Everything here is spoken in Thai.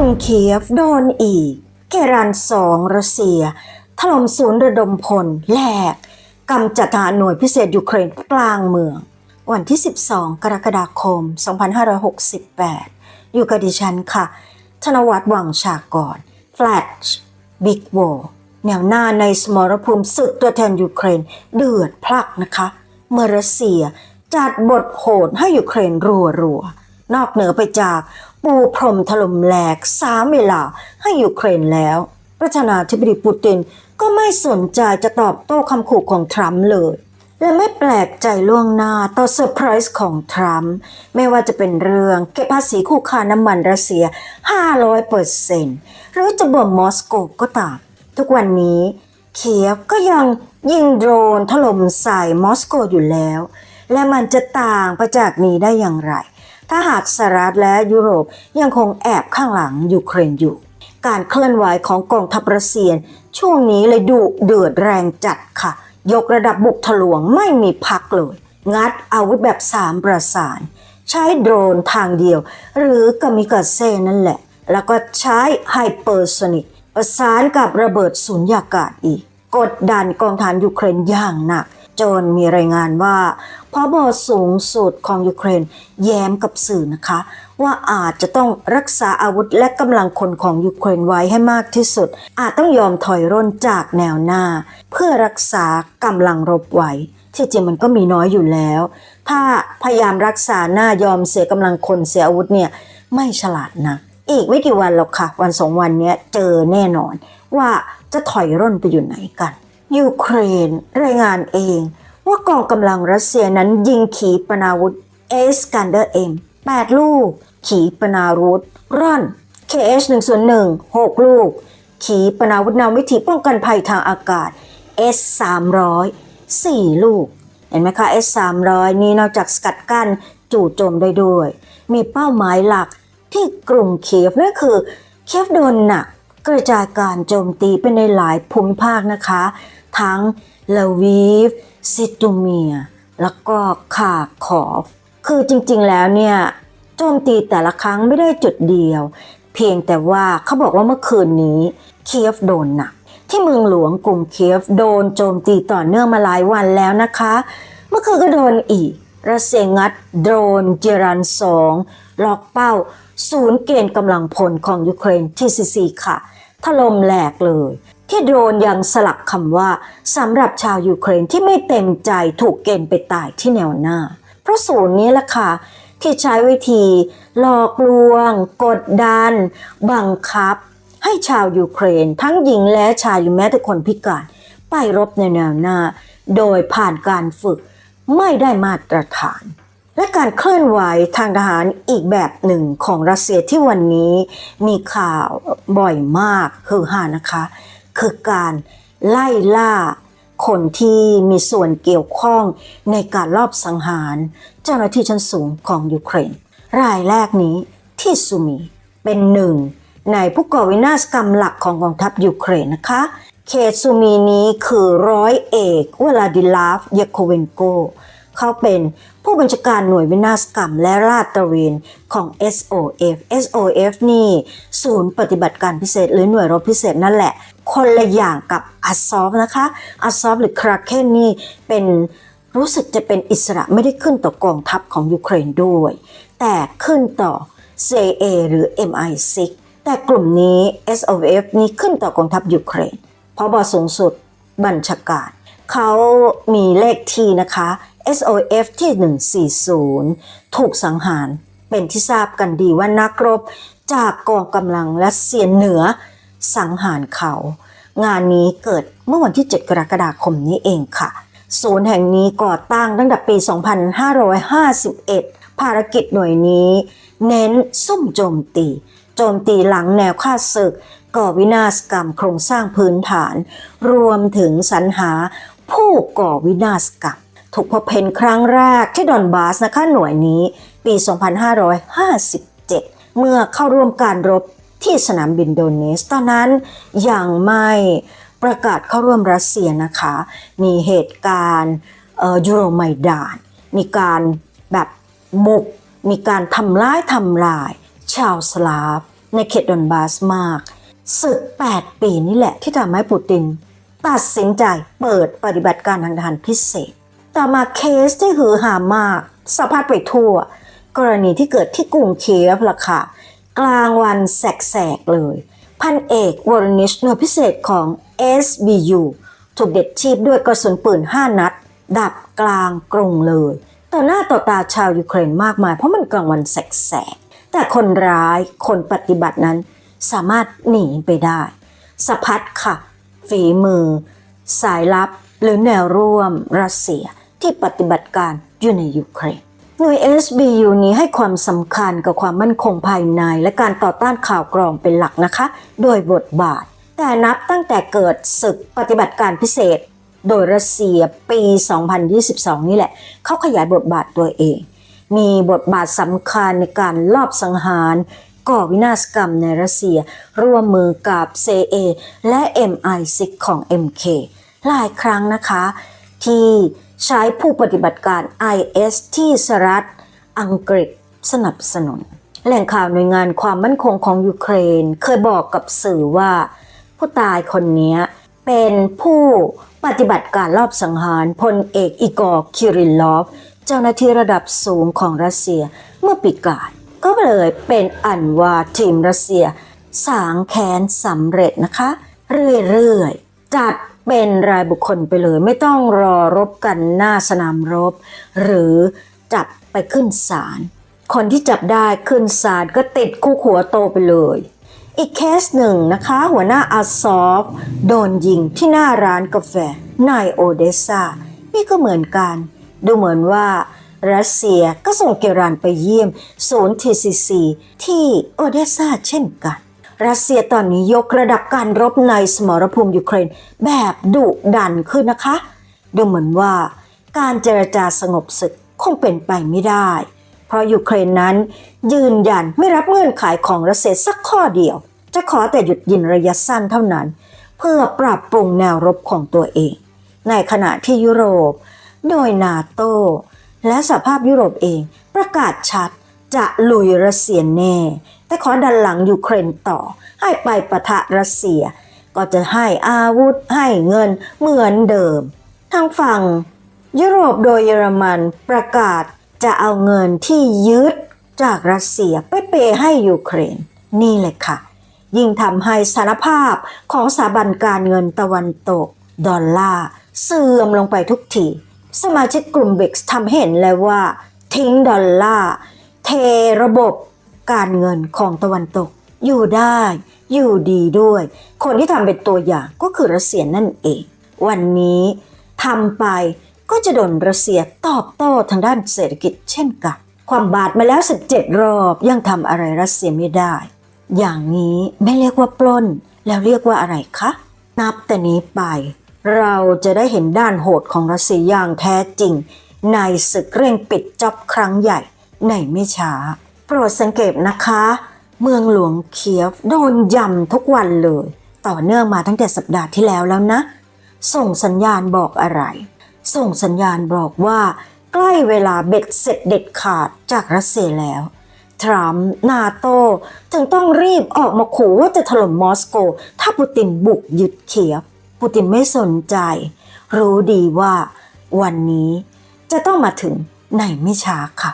รุงเคียฟโดนอีก เกรันสองรัสเซีย ถล่มศูนย์ระดมพลแหลกกำจัดทหารหน่วยพิเศษยูเครนกลางเมือง วันที่ 12 กรกฎาคม 2568 อยู่กับดิฉันค่ะ ธนวัฒน์วังชากรแฟลชบิ๊กโวแนวหน้าในสมรภูมิศึกตัวแทนยูเครนเดือดพลักนะคะ เมรัสเซียจัดบทโหดให้ยูเครนรัวๆ นอกเหนือไปจาก ปูพรมถล่มแหลกสามเวลาให้ยูเครนแล้ว ประธานาธิบดีปูตินก็ไม่สนใจจะตอบโต้คำขู่ของทรัมป์เลย และไม่แปลกใจล่วงหน้าต่อเซอร์ไพรส์ของทรัมป์ไม่ว่าจะเป็นเรื่องเก็บภาษีคู่ค้าน้ำมันรัสเซีย 500เปอร์เซนต์หรือจะบ่มมอสโกก็ตาม ทุกวันนี้เคียฟก็ยังยิงโดรนถล่มใส่มอสโกอยู่แล้ว และมันจะต่างไปจากนี้ได้อย่างไร ถ้าหากสหรัฐและยุโรปยังคงแอบข้างหลังยูเครนอยู่ การเคลื่อนไหวของกองทัพรัสเซียช่วงนี้เลยดุเดือดแรงจัดค่ะ ยกระดับบุกทะลวงไม่มีพักเลย งัดอาวุธแบบสามประสาน ใช้โดรนทางเดียว หรือกามิกาเซ่นั่นแหละ แล้วก็ใช้ไฮเปอร์โซนิกประสานกับระเบิดสุญญากาศอีก กดดันกองฐานยูเครนอย่างหนักจนมีรายงานว่า พบสูงสุดของยูเครน แย้มกับสื่อนะคะ ว่าอาจจะต้องรักษาอาวุธและกำลังคนของยูเครนไว้ให้มากที่สุด อาจต้องยอมถอยร่นจากแนวหน้า เพื่อรักษากำลังรบไว้ที่จริงมันก็มีน้อยอยู่แล้ว ถ้าพยายามรักษาหน้ายอมเสียกำลังคนเสียอาวุธเนี่ยไม่ฉลาดนะอีกไม่กี่วันหรอกค่ะ วันสองวันนี้เจอแน่นอน ว่าจะถอยร่นไปอยู่ไหนกันยูเครนรายงานเอง ว่ากองกำลังรัสเซียนั้นยิงขีปนาวุธเอสกันเดอร์เอ็ม8ลูก ขีปนาวุธร่อน KH 1 0 1 6 ลูก ขีปนาวุธนำวิถีป้องกันภัยทางอากาศ S 300 4 ลูก เห็นไหมคะ S 300นี้นอกจากสกัดกั้นจู่โจมได้ด้วย มีเป้าหมายหลักที่กรุงเคียฟนั่นคือ เคียฟโดนหนักกระจายการโจมตีไปในหลายภูมิภาคนะคะ ทั้งลาวีฟ ซิตูเมีย แล้วก็คาคอฟ คือจริงๆแล้วเนี่ยโจมตีแต่ละครั้งไม่ได้จุดเดียว เพียงแต่ว่าเขาบอกว่าเมื่อคืนนี้เคียฟโดนหนัก ที่เมืองหลวงกรุงเคียฟโดนโจมตีต่อเนื่องมาหลายวันแล้วนะคะ เมื่อคืนก็โดนอีกรัสเซียงัดโดรนเจรันสองล็อกเป้า ศูนย์เกณฑ์กำลังพลของยูเครนที่ซีซีค่ะถล่มแหลกเลย ที่โดรนยังสลักคำว่าสำหรับชาวยูเครนที่ไม่เต็มใจถูกเกณฑ์ไปตายที่แนวหน้า เพราะศูนย์นี้แหละค่ะที่ใช้วิธีหลอกลวง กดดัน บังคับ ให้ชาวยูเครน ทั้งหญิงและชายหรือแม้แต่คนพิการไปรบในแนวหน้า โดยผ่านการฝึกไม่ได้มาตรฐาน และการเคลื่อนไหวทางทหารอีกแบบหนึ่งของรัสเซียที่วันนี้มีข่าวบ่อยมากคือหานะคะ คือการไล่ล่า คนที่มีส่วนเกี่ยวข้องในการลอบสังหาร เจ้าหน้าที่ชั้นสูงของยูเครน รายแรกนี้ที่ซูมีเป็นหนึ่งในผู้ก่อวินาศกรรมหลักของกองทัพยูเครนนะคะ เขตซูมีนี้คือร้อยเอกวลาดิลาฟเยโคเวนโกเขาเป็นผู้บัญชาการหน่วยวินาศกรรมและลาดตระเวนของ SOF SOF นี่ ศูนย์ปฏิบัติการพิเศษหรือหน่วยรบพิเศษนั่นแหละ คนละอย่างกับอัซอฟนะคะอัซอฟหรือคราเคนนี่เป็นรู้สึกจะเป็นอิสระไม่ได้ขึ้นต่อกองทัพของยูเครนด้วย แต่ขึ้นต่อ CA หรือ MI6 แต่กลุ่มนี้ SOF นี้ขึ้นต่อกองทัพยูเครนพบสูงสุดบัญชาการ เขามีเลขที่นะคะ SOF ที่ 140 ถูกสังหารเป็นที่ทราบกันดีว่านักรบจากกองกำลังรัสเซียเหนือ สังหารเขา งานนี้เกิดเมื่อวันที่ 7 กรกฎาคมนี้เองค่ะ ศูนย์แห่งนี้ก่อตั้งตั้งแต่ปี 2551 ภารกิจหน่วยนี้ เน้นซุ่มโจมตี โจมตีหลังแนวค่าศึก ก่อวินาศกรรมโครงสร้างพื้นฐาน รวมถึงสรรหาผู้ก่อวินาศกรรมถูกพบเห็นครั้งแรกที่ดอนบาสนะคะหน่วยนี้ปี 2557 เมื่อเข้าร่วมการรบ ที่สนามบินโดเนสตอนนั้นยังไม่ประกาศเข้าร่วมรัสเซียนะคะ มีเหตุการณ์ยูโรไมดาน มีการแบบบุก มีการทำร้ายทำลาย ชาวสลาฟ ในเขตดอนบาสมากศึก 8 ปีนี่แหละที่ทำให้ปูติน ตัดสินใจเปิดปฏิบัติการทางทหารพิเศษ ต่อมาเคสที่หือหามากสะพัดไปทั่ว กรณีที่เกิดที่กรุงเคียฟล่ะค่ะ กลางวันแสกๆเลย พันเอกวอรนิชหน่วยพิเศษของ SBU ถูกเด็ดชีพด้วยกระสุนปืน 5 นัด ดับกลางกรุงเลย ต่อหน้าต่อตาชาวยูเครนมากมาย เพราะมันกลางวันแสกๆแต่คนร้ายคนปฏิบัตินั้นสามารถหนีไปได้สะพัดค่ะ ฝีมือ สายลับหรือแนวร่วมรัสเซียที่ปฏิบัติการอยู่ในยูเครน หน่วย SBU นี้ให้ความสำคัญกับความมั่นคงภายในและการต่อต้านข่าวกรองเป็นหลักนะคะ โดยบทบาท แต่นับตั้งแต่เกิดศึกปฏิบัติการพิเศษ โดยรัสเซียปี 2022 นี่แหละ เขาขยายบทบาทตัวเอง มีบทบาทสำคัญในการลอบสังหาร ก่อวินาศกรรมในรัสเซีย ร่วมมือกับ CA และ MI6 ของ MK หลายครั้งนะคะที่ ใช้ผู้ปฏิบัติการ IS ที่สหรัฐอังกฤษสนับสนุน แหล่งข่าวหน่วยงานความมั่นคงของยูเครน เคยบอกกับสื่อว่า ผู้ตายคนนี้เป็นผู้ปฏิบัติการลอบสังหารพลเอกอีกอร์คิริลลอฟ เจ้าหน้าที่ระดับสูงของรัสเซียเมื่อปีก่อนก็เลยเป็นอันว่าทีมรัสเซีย สางแค้นสำเร็จนะคะ เรื่อยๆ จัด เป็นรายบุคคลไปเลย ไม่ต้องรอรบกันหน้าสนามรบ หรือจับไปขึ้นศาลคนที่จับได้ขึ้นศาลก็ติดคุกหัวโตไปเลย อีกเคสหนึ่งนะคะ หัวหน้าอาซอฟโดนยิงที่หน้าร้านกาแฟในโอเดสซานี่ก็เหมือนกัน ดูเหมือนว่ารัสเซียก็ส่งเกรันไปเยี่ยมศูนย์ TCC ที่โอเดสซาเช่นกัน รัสเซียตอนนี้ยกระดับการรบในสมรภูมิยูเครน แบบดุดันขึ้นนะคะ ดูเหมือนว่าการเจรจาสงบศึกคงเป็นไปไม่ได้ เพราะยูเครนนั้นยืนยันไม่รับเงื่อนไขของรัสเซียสักข้อเดียว จะขอแต่หยุดยิงระยะสั้นเท่านั้น เพื่อปรับปรุงแนวรบของตัวเอง ในขณะที่ยุโรป โดยนาโตและสหภาพยุโรปเองประกาศชัดจะลุยรัสเซียแน่ แต่ขอดันหลังยูเครนต่อ ให้ไปปะทะรัสเซีย ก็จะให้อาวุธให้เงินเหมือนเดิม ทางฝั่ง ยุโรปโดยเยอรมันประกาศจะเอาเงินที่ยึดจากรัสเซียไปเปย์ให้ยูเครน นี่เลยค่ะ ยิ่งทำให้สารภาพของสถาบันการเงินตะวันตก ดอลลาร์เสื่อมลงไปทุกทีสมาชิกกลุ่มเบกทำเห็นแล้วว่า ทิ้งดอลลาร์เทระบบ การเงินของตะวันตก อยู่ได้ อยู่ดีด้วย คนที่ทำเป็นตัวอย่างก็คือรัสเซียนั่นเอง วันนี้ทำไปก็จะโดนรัสเซียตอบโต้ทางด้านเศรษฐกิจเช่นกัน ความบาดมาแล้ว 17 รอบยังทำอะไรรัสเซียไม่ได้ อย่างนี้ไม่เรียกว่าปล้น แล้วเรียกว่าอะไรคะ นับแต่นี้ไปเราจะได้เห็นด้านโหดของรัสเซียอย่างแท้จริง ในศึกเร่งปิดจ็อบครั้งใหญ่ในไม่ช้า โปรดสังเกตนะคะ เมืองหลวงเคียฟโดนยำทุกวันเลย ต่อเนื่องมาตั้งแต่สัปดาห์ที่แล้วแล้วนะ ส่งสัญญาณบอกอะไร ส่งสัญญาณบอกว่า ใกล้เวลาเบ็ดเสร็จเด็ดขาดจากรัสเซียแล้ว ทรัมป์นาโตถึงต้องรีบออกมาขู่ว่าจะถล่มมอสโก ถ้าปูตินบุกยึดเคียฟปูตินไม่สนใจ รู้ดีว่าวันนี้จะต้องมาถึงในไม่ช้าค่ะ